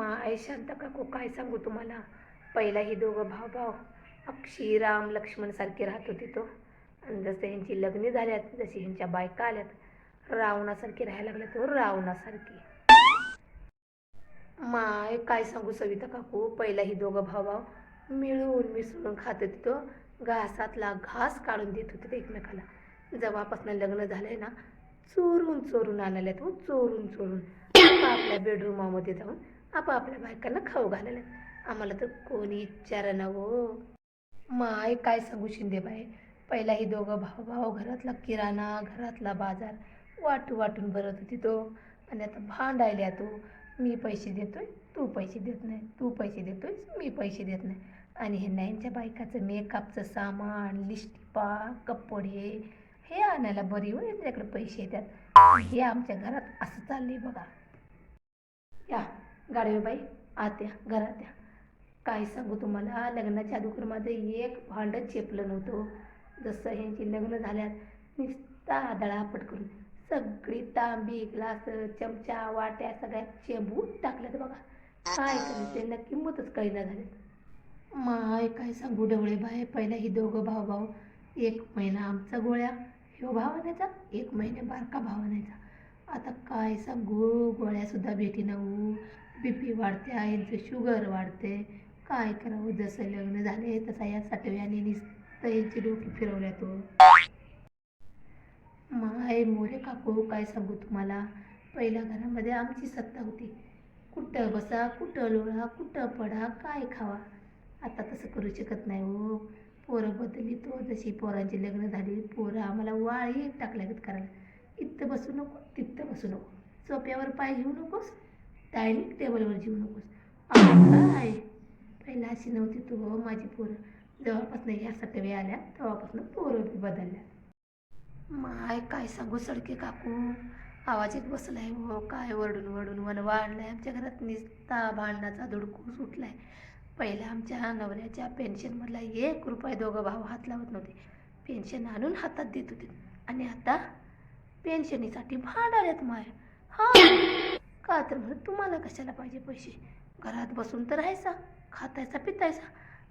माय शांत काकू काय सांगू तुम्हाला? पहिला ही दोघं भाव भाव अक्षी राम लक्ष्मण सारखी राहत होते तो. आणि जसं ह्यांची लग्न झाल्यात जशी ह्यांच्या बायका आल्यात रावणासारखी राहायला लागल्या तो हो, रावणासारखी. माय काय सांगू सविता काकू? पहिला ही दोघं भाव भाव मिळून मिसळून खात होते तो. घासातला घास काढून देत होते एकमेकाला. जेव्हापासून लग्न झालंय ना चोरून चोरून आणायला तो हो, चोरून चोरून आपल्या बेडरूमामध्ये जाऊन आपापल्या बायकांना खाऊ घालायला आम्हाला तर कोणी इच्छा ना हो. माय काय सांगू शिंदेबाई? पहिला ही दोघं भाऊ भाऊ घरातला किराणा घरातला बाजार. वाटू वाटून भरत होती तो. आणि आता भांडायल्या तू मी पैसे देतोय तू पैसे देत नाही. तू पैसे देतोय मी पैसे देत नाही. आणि हे यांच्या बायकाचं मेकअपचं सामान लिस्टिपा कपडे हे आणायला बरी हो यांच्याकडे पैसे येतात. हे आमच्या घरात असं चाललंय बघा. या. गाडवेबाई आत्या घरात या. काय सांगू तुम्हाला लग्नाच्या अगोदर माझं एक भांडं चेपलं नव्हतं हो. जसं ह्यांची लग्न झाल्यात नुसता आदळापट करून. सगळी तांबी ग्लास चमचा वाट्या सगळ्या चेंबून टाकल्यात बघा. काय करायचं त्यांना किंमतच कळीना झाले. माय काय सांगू डवळे बाय पहिला ही दोघं भाऊ भाऊ एक महिना आमचा गोळ्या ह्यो भाव आणायचा एक महिने बारका भावानाचा. आणायचा आता काय सांगू? गोळ्यासुद्धा भेटीना नऊ. बी पी वाढते यांचं शुगर वाढते. काय करावं? जसं लग्न झाले तसा या साठव्याने नुसतं यांची डोकी फिरवल्या तो. माय मोरे काकू काय सांगू तुम्हाला? पहिल्या घरामध्ये आमची सत्ता होती. कुठं बसा कुठं लोळा कुठं पडा काय खावा? आता तसं करू शकत नाही हो. पोरं बदलली तो. जशी पोरांची लग्न झाली पोरं आम्हाला वाळी टाकल्यागत करायला. इथं बसू नको तिथं बसू नको. सोप्यावर पाय घेऊ नकोस डायनिंग टेबलवर घेऊ नकोस. आहे पहिला अशी नव्हती तू हो माझी पोरं. जेव्हापासून ह्या सटवे आल्या तेव्हापासून पोरं बदलल्या. माय काय सांगू सडके काकू? आवाज एक बसलाय हो काय वरडून वरडून वन आहे आमच्या घरात निस्ता भांडणाचा धुडकूस उठलाय. पहिला आमच्या नवऱ्याच्या पेन्शनमधला एक रुपये दोघं भाऊ हात लावत नव्हते. पेन्शन आणून हातात देत होते. आणि आता पेन्शनीसाठी भांडाऱ्यात माय. हा. का तर म्हणत तुम्हाला कशाला पाहिजे पैसे? घरात बसून तर राहायचा खातायचा पितायचा.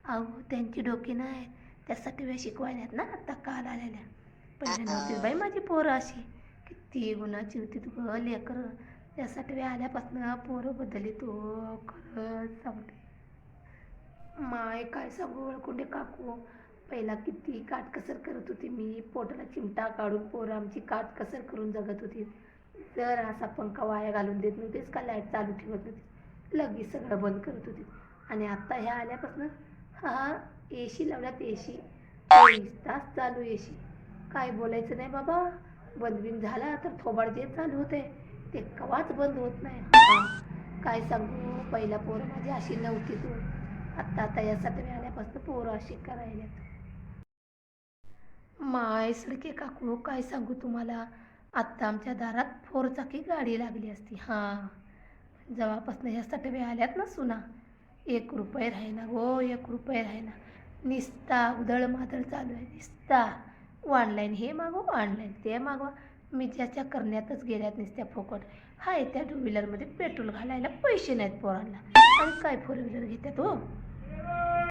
अहो त्यांची डोकी नाही. त्यासाठी वेळ शिकवायल्यात ना आता काल आलेल्या. पहिले नव्हती बाई माझी पोरं अशी. किती गुणाची होती तू गं लेकर. त्यासाठी वेळ आल्यापासून पोरं बदलली तो खरंच सांगते माय काय सांगू ओळखुंडे काकू. पहिला किती काटकसर करत होती मी. पोटाला चिमटा काढून पोरं आमची काटकसर करून जगत होती. जर असा पंखा वाया घालून देत नव्हतेच का? लाइट चालू ठेवत नव्हती. लगेच सगळं बंद करत होती. आणि आत्ता ह्या आल्यापासून हा ए सी लावल्यात ए सी चोवीस तास चालू ए सी काय बोलायचं नाही बाबा. बंद बिन झाला तर थोबाड जे चालू होते ते कवाच बंद होत नाही. काय सांगू? पहिला पोरं माझी अशी नव्हती तू. आत्ता आता यासाठी मी आल्यापासून पोरं अशी करायला माय सडके काकू काय सांगू तुम्हाला? आत्ता आमच्या दारात फोरचाकी गाडी लागली असती. हां. जेव्हापासून ह्या सटव्या आल्यात ना सुना? एक रुपये राहिना गो एक रुपये राहिना. निस्ता उधळ मादळ चालू आहे निस्ता. ऑनलाईन हे मागवा ऑनलाईन ते मागवा. मी ज्याच्या करण्यातच गेल्यात नुसत्या फुकट. हाय त्या टू व्हीलरमध्ये पेट्रोल घालायला पैसे नाहीत पोरांना. आणि काय फोर व्हीलर घेतात हो?